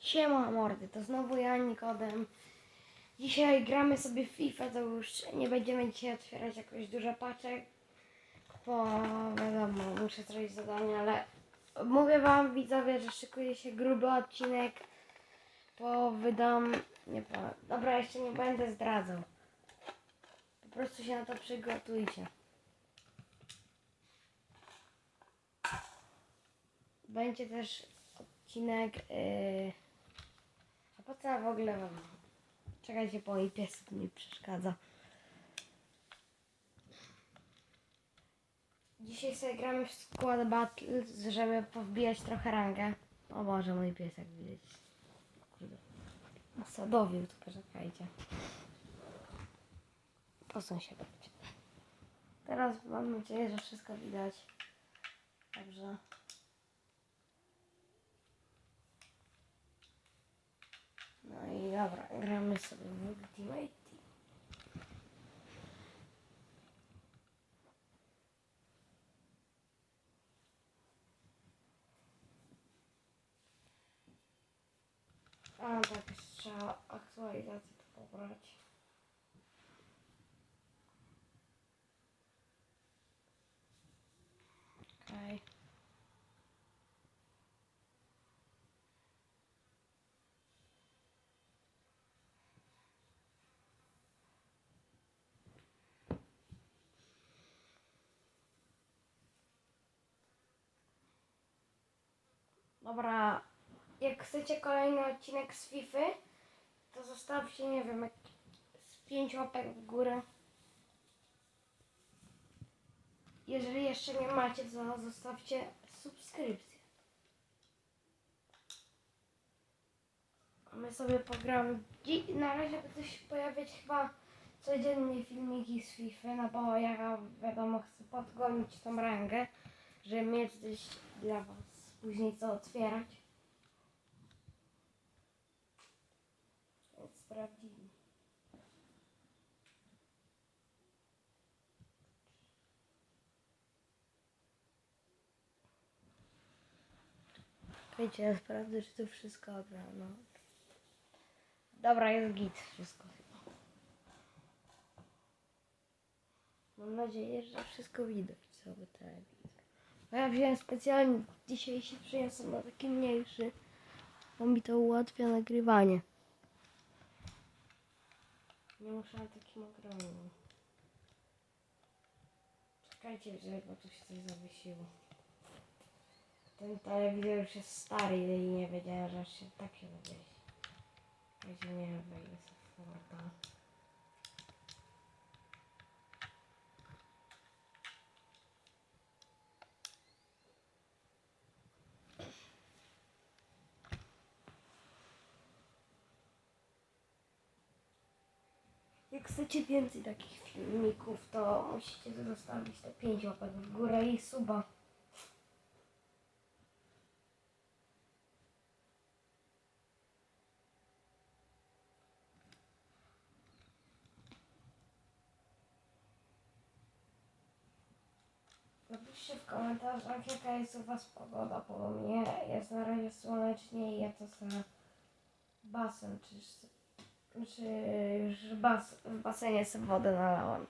Siema mordy, to znowu ja, Nikodem. Dzisiaj gramy sobie w FIFA, to już nie będziemy dzisiaj otwierać jakoś dużo paczek, bo wiadomo, muszę zrobić zadanie, ale mówię wam widzowie, że szykuje się gruby odcinek, bo wydam, nie powiem, dobra, jeszcze nie będę zdradzał. Po prostu się na to przygotujcie. Będzie też odcinek. Yy... Po co w ogóle wam? Czekajcie, bo mój piesek mi przeszkadza. Dzisiaj sobie gramy w Squad Battles, żeby powbijać trochę rangę. O Boże, mój piesek widać. Kurde. Sadowił, to poczekajcie. Posuń się. Teraz mam nadzieję, że wszystko widać. Także. No i dobra, gramy sobie w Ultimate. A tak, trzeba aktualizację to pobrać. Okej. Dobra, jak chcecie kolejny odcinek z FIFA, to zostawcie, nie wiem, jak z pięć łapek w górę. Jeżeli jeszcze nie macie, to zostawcie subskrypcję. A my sobie pogramy. Na razie będą się pojawiać chyba codziennie filmiki z FIFA, no bo ja wiadomo chcę podgonić tą rangę, żeby mieć coś dla was później co otwierać. Więc sprawdzimy. Wiecie, ja sprawdzę, czy to wszystko dobra, no. Dobra, jest git, wszystko chyba. Mam nadzieję, że wszystko widać, cały telewizor. Bo ja wziąłem specjalnie, dzisiaj się przyniosłem na taki mniejszy, bo mi to ułatwia nagrywanie. Nie muszę na takim ogromnym. Czekajcie, bo tu się coś zawiesiło. Ten telewizor już jest stary i nie wiedziałem, że się tak się zawiesi. Czekajcie, nie wiem, wejdę sobie chcecie więcej takich filmików, to musicie zostawić te 5 łapek w górę i suba. Napiszcie w komentarzach jaka jest u was pogoda, bo u mnie jest na razie słonecznie i ja to sobie basen czy czy już bas, w basenie sobie wodę nalałam.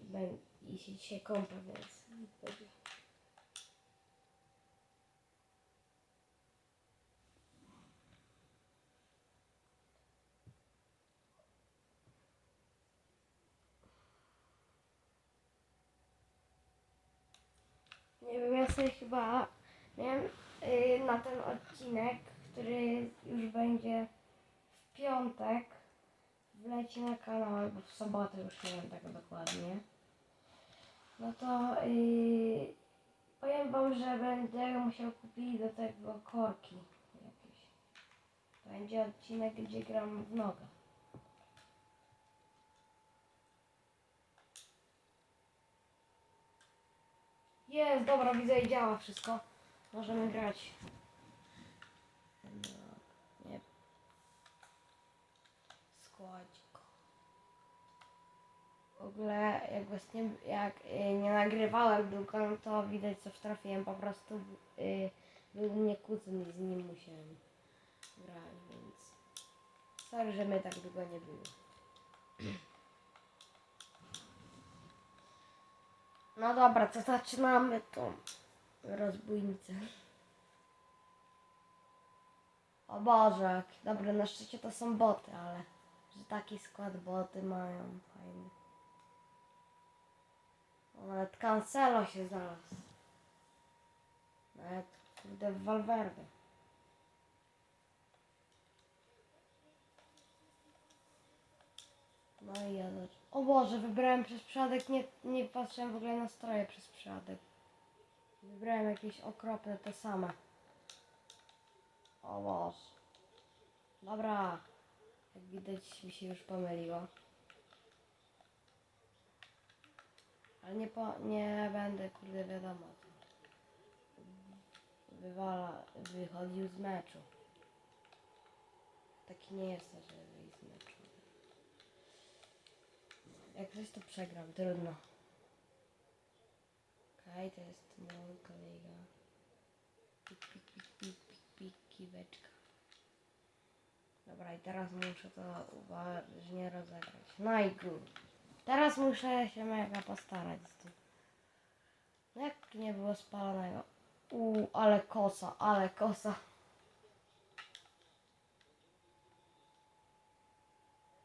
I, ben, i się dzisiaj kąpę, więc. Nie wiem, ja sobie chyba miałem y, na ten odcinek, który już będzie piątek wleci na kanał albo w sobotę, już nie wiem tego dokładnie. No to yy, powiem wam, że będę musiał kupić do tego korki jakieś. Będzie odcinek, gdzie gram w nogę. Jest, dobra, widzę i działa wszystko. Możemy grać. No, nie. Składzik. W ogóle jak was nie, jak y, nie nagrywałem długo, no to widać co trafiłem po prostu y, był mnie kuzyn i z nim musiałem grać, więc sorry, że mnie tak długo nie było. No dobra, to zaczynamy tą rozbójnicę. O Boże, dobra, na szczycie to są boty, ale że taki skład boty mają fajny. Nawet Cancelo się znalazł. Nawet kurde w Valverde. No i ja też. O Boże, wybrałem przez przypadek, nie, nie patrzyłem w ogóle na stroje przez przypadek. Wybrałem jakieś okropne te same. O Boże. Dobra. Jak widać mi się już pomyliło. Ale nie, po, nie będę, kurde, wiadomo. Wywala, wychodził z meczu. Taki nie jestem, żeby wyjść z meczu. Jak coś to przegram, trudno. Okej, to jest mój kolega. Pik, pik, pik, pik, pik, pik, kiweczka. Dobra, i teraz muszę to uważnie rozegrać. No i. Teraz muszę się mega postarać z tym. No jak tu nie było spalonego? Uuu, ale kosa, ale kosa.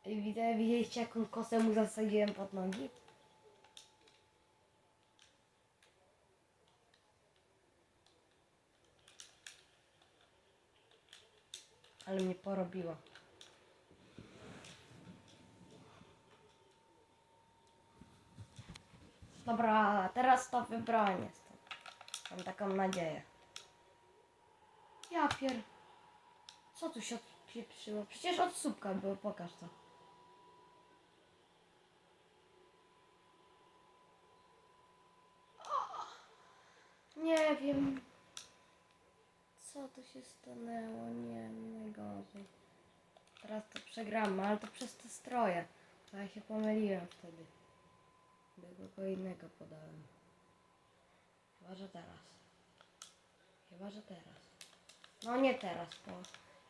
I widzę, widzieliście jaką kosę mu zasadziłem pod nogi? Ale mnie porobiło. Dobra, teraz to jestem. Mam taką nadzieję. Ja pier... Co tu się odpieprzyło? Przecież od słupka było, pokaż to. Nie wiem. Co tu się stanęło? Nie, najgorzej. Teraz to przegramy, ale to przez te stroje. To ja się pomyliłem wtedy. Do kogo innego podałem. Chyba, że teraz. Chyba, że teraz. No nie teraz, bo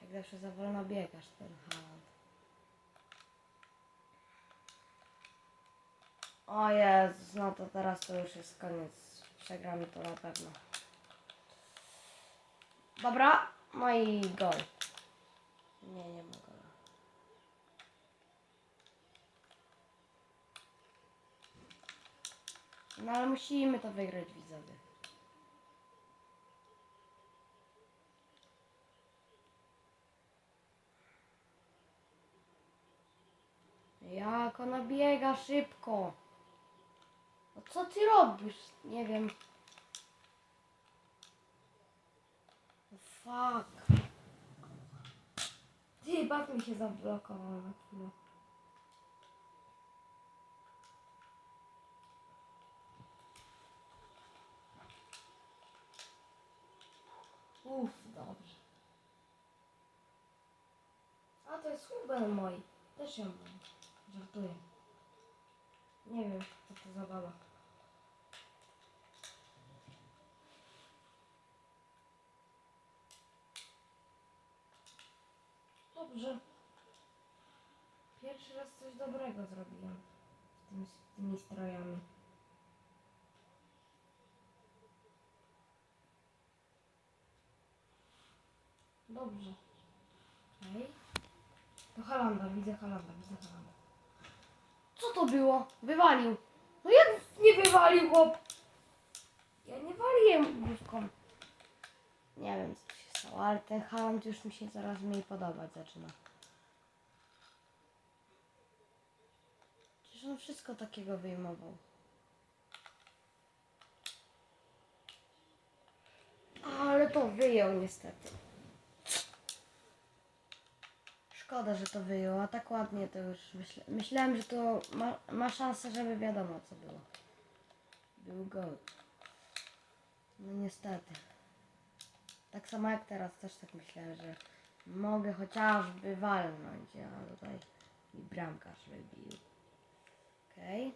jak zawsze za wolno biegasz ten Haaland. O Jezus, no to teraz to już jest koniec. Przegramy to na pewno. Dobra, no gol. Nie, nie ma gola. No ale musimy to wygrać widzowie. Jak ona biega szybko. No co ty robisz? Nie wiem. Fuck. Ty, bat mi się zablokował na chwilę. Uff, dobrze. A to jest Huben mój. Też ją mam. Żartuję. Nie wiem, co to za baba. Dobrze. Pierwszy raz coś dobrego zrobiłem z tymi, z tymi strojami. Dobrze. Okej. To Halanda, widzę Halanda, widzę Halanda. Co to było? Wywalił. No jak nie wywalił chłop? Ja nie waliłem główką. Nie wiem co się stało, ale ten Haland już mi się coraz mniej podobać zaczyna. Przecież on wszystko takiego wyjmował. Ale to wyjął niestety. Szkoda, że to wyjął, a tak ładnie to już myślałem, że to ma, ma szansę, żeby wiadomo co było. Był gol. No niestety. Tak samo jak teraz też tak myślałem, że mogę chociażby walnąć, a tutaj i bramkarz wybił. Okej.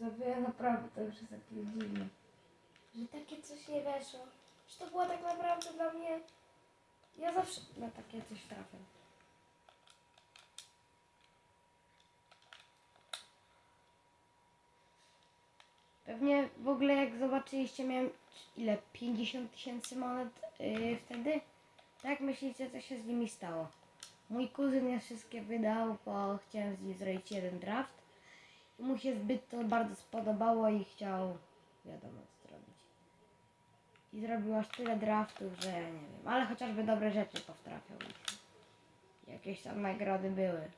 Mówię, naprawdę to już jest takie dziwne. Że takie coś nie weszło. Że to było tak naprawdę dla mnie... Ja zawsze na takie coś trafiam. Pewnie w ogóle jak zobaczyliście miałem ile? 50 tysięcy monet yy, wtedy? Tak myślicie co się z nimi stało? Mój kuzyn je wszystkie wydał, bo chciałem z nim zrobić jeden draft. Mu się zbyt to bardzo spodobało i chciał wiadomo co zrobić. I zrobił aż tyle draftów, że nie wiem, ale chociażby dobre rzeczy powtrafiał. Jakieś tam nagrody były.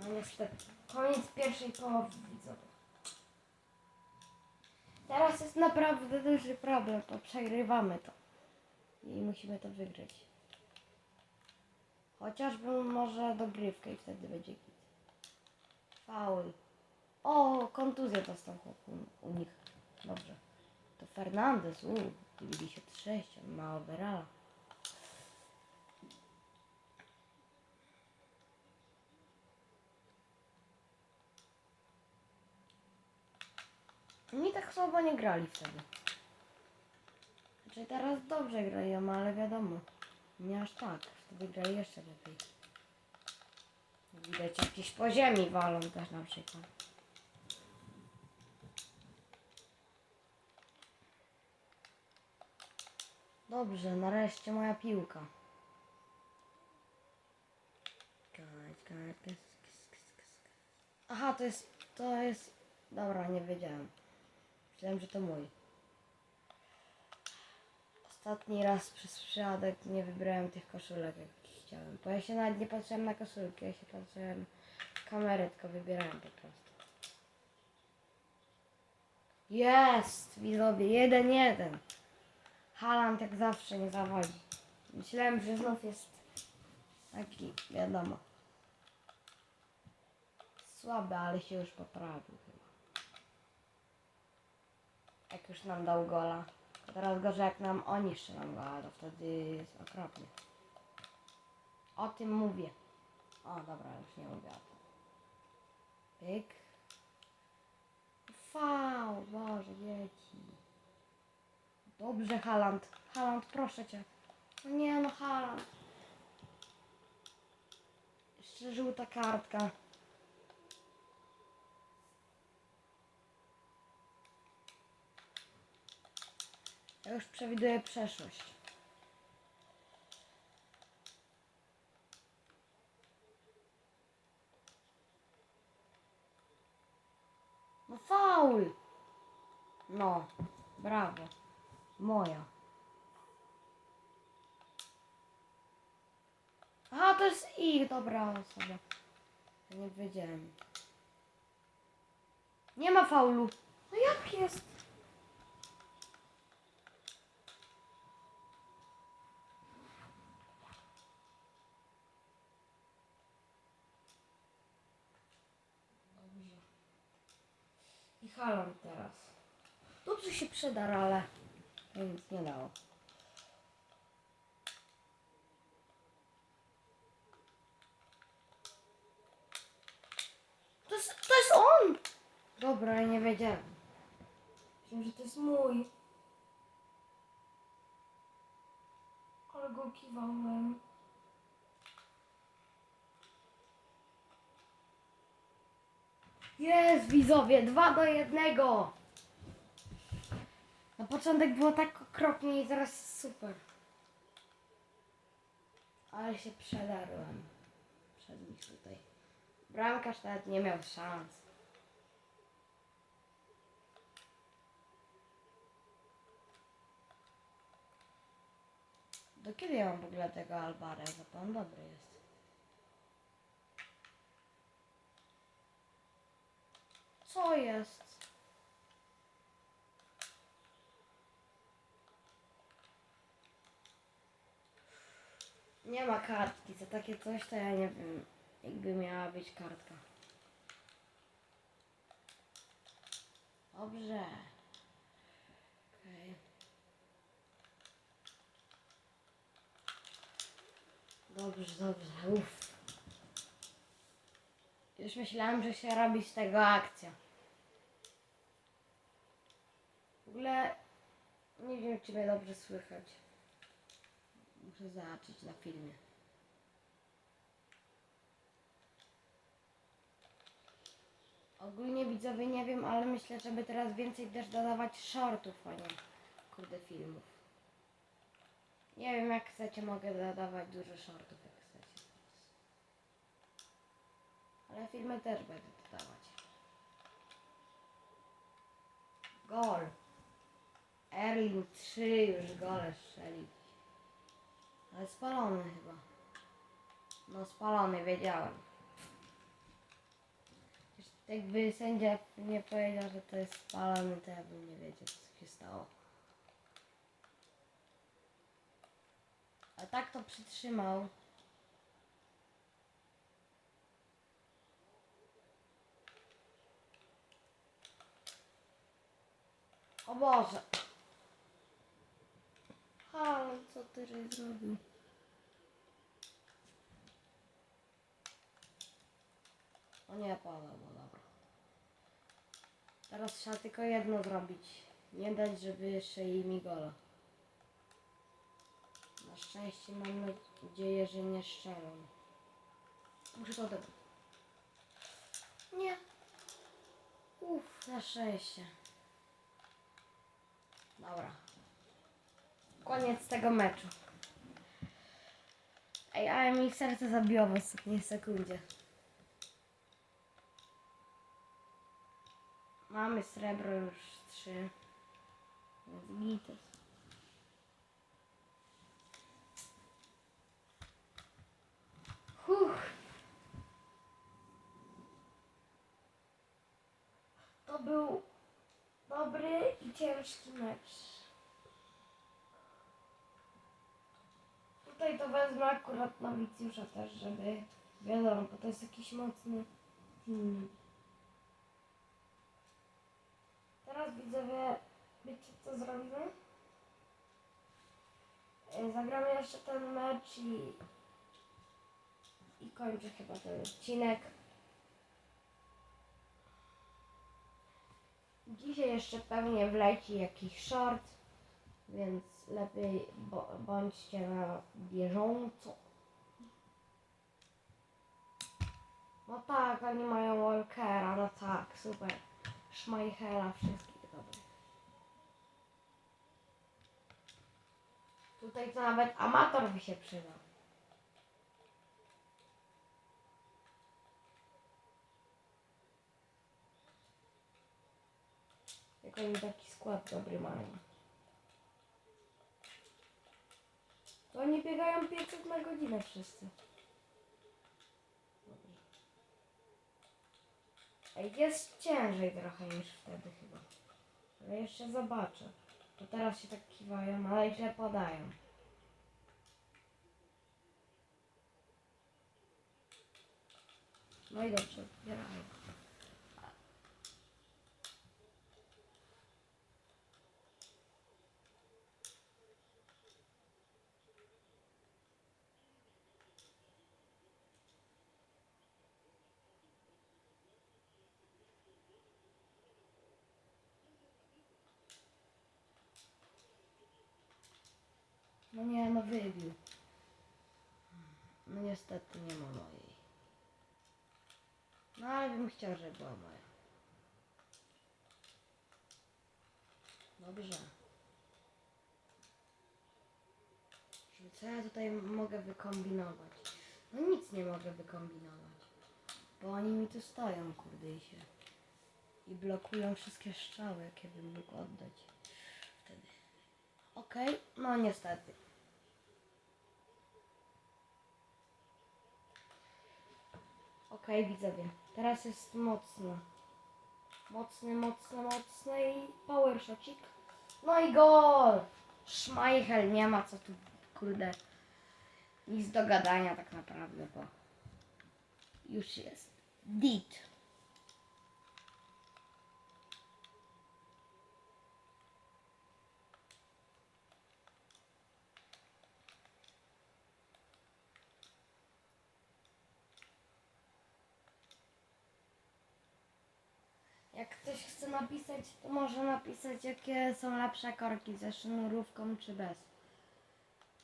No niestety. Koniec pierwszej połowy widzowie. Teraz jest naprawdę duży problem, bo przegrywamy to. I musimy to wygrać. Chociażby może dogrywkę i wtedy będzie git. Faul. O, kontuzję dostał u, u nich. Dobrze. To Fernandez, u, 96, on ma overalla. Oni tak słabo nie grali wtedy. Znaczy teraz dobrze grają, ale wiadomo. Nie aż tak. Wtedy grali jeszcze lepiej. Widać jakieś po ziemi walą też na przykład. Dobrze, nareszcie moja piłka. Aha, to jest, to jest, dobra, nie wiedziałem. Myślałem, że to mój. Ostatni raz przez przypadek nie wybrałem tych koszulek, jak chciałem. Bo ja się nawet nie patrzyłem na koszulki, ja się patrzyłem w kamerę, tylko wybierałem po prostu. Jest! Widzowie, jeden jeden. Haland jak zawsze nie zawodzi. Myślałem, że znów jest taki, wiadomo. Słaby, ale się już poprawił chyba. Jak już nam dał gola. Teraz gorzej jak nam oni strzelą gola, to wtedy jest okropnie. O tym mówię. O, dobra, już nie mówię o tym. Pyk. Fał, Boże, dzieci. Dobrze, Haland. Haland, proszę cię. No nie, no Haland. Jeszcze żółta kartka. Ja już przewiduję przeszłość. No faul! No, brawo. Moja. Aha, to jest ich, dobra osoba. Nie wiedziałem. Nie ma faulu. No jak jest? I Haaland teraz. Dobrze się przyda, ale nic nie dało. To jest, to jest on! Dobra, ja nie wiedziałem. Myślałem, że to jest mój. Ale go kiwałem. Jest, widzowie, dwa do jednego. Na początek było tak okropnie i teraz super. Ale się przedarłem. Przed nich tutaj. Bramkarz nawet nie miał szans. Do kiedy ja mam w ogóle tego Alvareza? On dobry jest. Co jest? Nie ma kartki, za takie coś to ja nie wiem, jakby miała być kartka. Dobrze. Okej. Dobrze, dobrze, uff. Już myślałem, że się robi z tego akcja. W ogóle nie wiem, czy mnie dobrze słychać. Muszę zobaczyć na filmie. Ogólnie widzowie nie wiem, ale myślę, żeby teraz więcej też dodawać shortów, a nie kurde filmów. Nie wiem jak chcecie, mogę dodawać dużo shortów jak chcecie. Ale filmy też będę dodawać. Gol. Erling 3 już gole strzelił. Ale spalony chyba. No spalony, wiedziałem. Jakby sędzia nie powiedział, że to jest spalony, to ja bym nie wiedział, co się stało. A tak to przytrzymał. O Boże. Ale co ty zrobił? O nie, pada, bo dobra. Teraz trzeba tylko jedno zrobić. Nie dać, żeby jeszcze jej mi gola. Na szczęście mam nadzieję, że nie strzelą. Muszę to odebrać. Nie. Uff, na szczęście. Dobra. Koniec tego meczu. Ej, ale mi serce zabiło w ostatniej sekundzie. Mamy srebro już trzy. Gites. Huh. To był dobry i ciężki mecz. Tutaj to wezmę akurat nowicjusza też, żeby wiadomo, bo to jest jakiś mocny film. Teraz widzowie, wiecie co zrobimy? E, Zagramy jeszcze ten mecz i, i kończę chyba ten odcinek. Dzisiaj jeszcze pewnie wleci jakiś short, więc lepiej bądźcie na bieżąco. No tak, oni mają Walkera, no tak, super. Schmeichela, wszystkich dobrych. Tutaj to nawet amator by się przydał. Jak oni taki skład dobry mają. To oni biegają 500 na godzinę wszyscy. Ej, jest ciężej trochę niż wtedy chyba. Ale jeszcze zobaczę. To teraz się tak kiwają, ale źle podają. No i dobrze, zbierają. Nie, no wybił. No niestety nie ma mojej. No ale bym chciał, żeby była moja. Dobrze. Co ja tutaj mogę wykombinować? No nic nie mogę wykombinować. Bo oni mi tu stoją, kurde i się. I blokują wszystkie strzały, jakie bym mógł oddać. Wtedy. Okej, no niestety. Okej, widzowie. Teraz jest mocno. Mocny, mocny, mocny i power shotcik. No i gol! Schmeichel, nie ma co tu, kurde, nic do gadania tak naprawdę, bo już jest. Dit. Ktoś chce napisać, to może napisać, jakie są lepsze korki, ze sznurówką czy bez.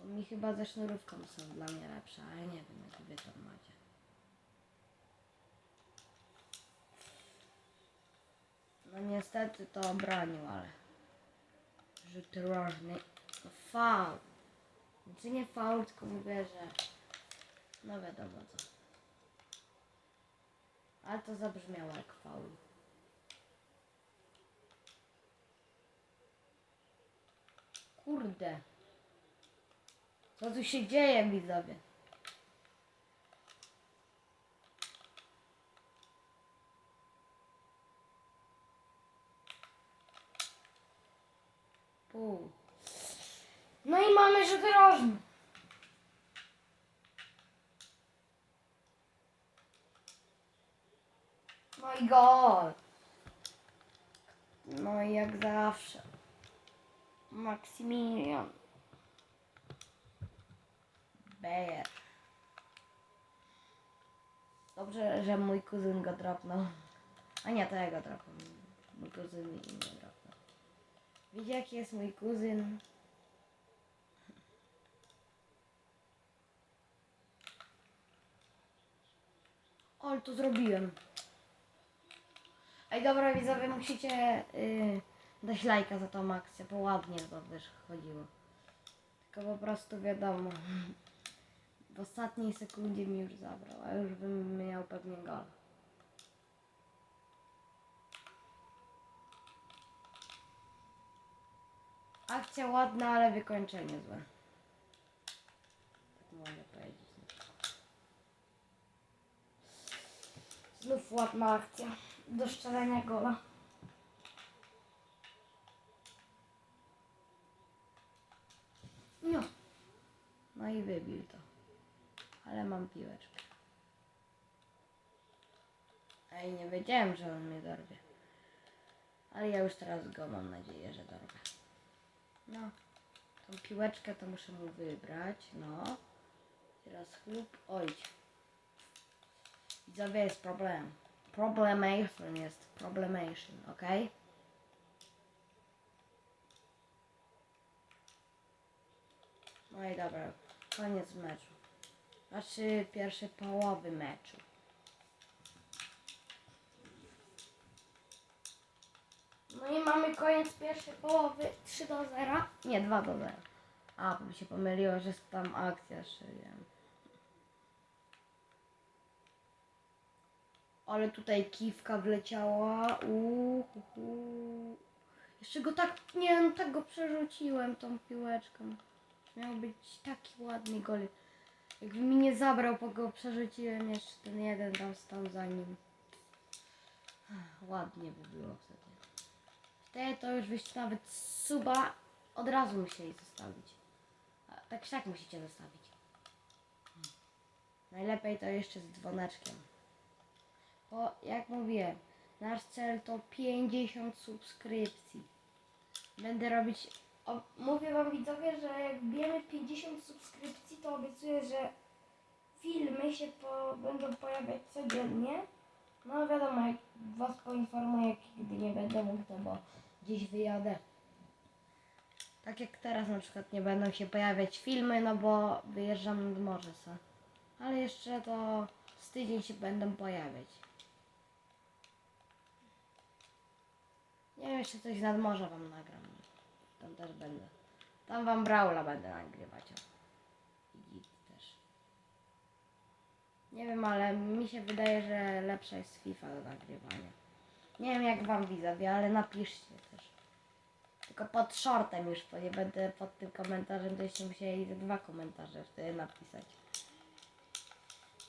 Bo mi chyba ze sznurówką są dla mnie lepsze, ale nie wiem, jak wy to macie. No niestety to obronił, ale... Rzut rożny. No faul. Znaczy nie faul, tylko mówię, że... No wiadomo co. Ale to zabrzmiało jak faul. Kurde. Co tu się dzieje, widzowie? Pół. No i mamy rzut rożny. No i gol. No i jak zawsze. Maksymilian. Bejer. Dobrze, że mój kuzyn go dropnął. A nie, to ja go dropnął. Mój kuzyn mi nie dropnął. Wiecie jaki jest mój kuzyn? Ale to zrobiłem. Ej, dobra widzowie, musicie yy, dać lajka za tą akcję, bo ładnie to też chodziło. Tylko po prostu wiadomo, w ostatniej sekundzie mi już zabrał, a już bym miał pewnie gol. Akcja ładna, ale wykończenie złe. Tak mogę powiedzieć. Znów ładna akcja do strzelania gola. No. No i wybił to. Ale mam piłeczkę. Ej, nie wiedziałem, że on mnie dorwie. Ale ja już teraz go mam nadzieję, że dorwę. No. Tą piłeczkę to muszę mu wybrać. No. Teraz chlup. Oj. Widzowie jest problem. Problemation jest problemation, ok? No i dobra, koniec meczu. Znaczy pierwszej połowy meczu. No i mamy koniec pierwszej połowy 3 do 0. Nie, 2 do 0. A, bo mi się pomyliło, że jest tam akcja strzeliłem. Ale tutaj kiwka wleciała. Uhuhu. Jeszcze go tak, nie no tak go przerzuciłem tą piłeczką. Miał być taki ładny gol. Jakby mi nie zabrał, bo go przerzuciłem jeszcze ten jeden tam stał za nim. Ładnie by było wtedy. Wtedy to już byście nawet suba od razu musieli zostawić. A tak tak musicie zostawić. Najlepiej to jeszcze z dzwoneczkiem. Bo jak mówiłem, nasz cel to 50 subskrypcji. Będę robić. Mówię wam widzowie, że jak wbijemy 50 subskrypcji, to obiecuję, że filmy się po, będą pojawiać codziennie. No wiadomo, jak was poinformuję, kiedy nie będę mógł, to bo gdzieś wyjadę. Tak jak teraz na przykład nie będą się pojawiać filmy, no bo wyjeżdżam nad morze se. Ale jeszcze to z tydzień się będą pojawiać. Nie wiem, jeszcze coś nad morza wam nagram. Tam też będę. Tam wam Braula będę nagrywać. I też. Nie wiem, ale mi się wydaje, że lepsza jest FIFA do nagrywania. Nie wiem jak wam widzowie, ale napiszcie też. Tylko pod shortem już, bo nie będę pod tym komentarzem, to jeszcze musieli dwa komentarze wtedy napisać.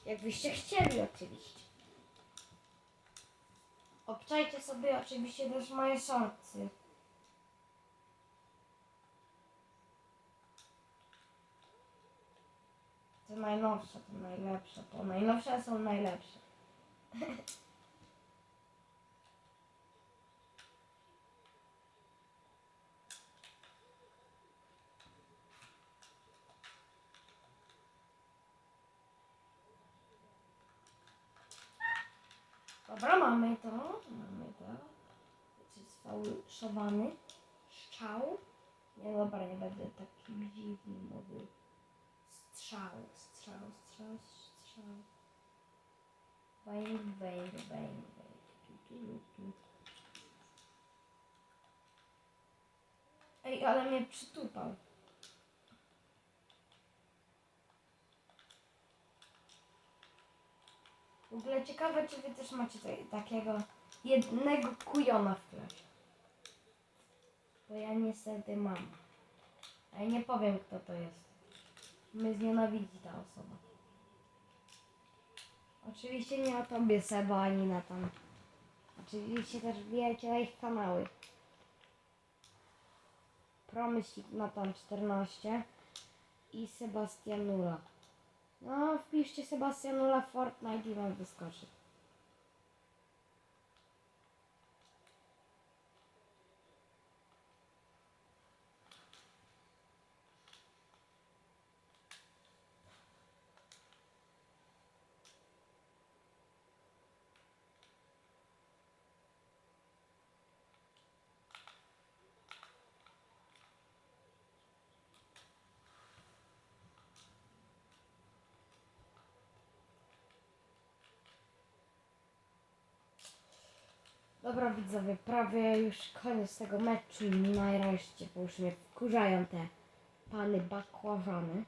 Jakbyście chcieli oczywiście. Obczajcie sobie oczywiście też moje shortsy. Te najnowsze, te najlepsze, to najnowsze są najlepsze. Dobra, mamy to, mamy to. sfałszowany strzał. Nie dobra, nie będę taki dziwny mówił. Strzał, strzał, strzał, strzał. Bang, bang, bang, bang. Tu, tu, tu. Ej, ale mnie przytupał. W ogóle ciekawe, czy wy też macie ta- takiego jednego kujona w klasie. Bo ja niestety mam. A ja nie powiem, kto to jest. Mnie znienawidzi ta osoba. Oczywiście nie o tobie, Seba, ani na tam. Oczywiście też wbijajcie na ich kanały. Promyślnik na tam 14 i Sebastianula. No, wpiszcie Sebastianula Fortnite i wam wyskoczy. Dobra widzowie, prawie już koniec tego meczu nareszcie, bo już mnie wkurzają te pany bakłażany.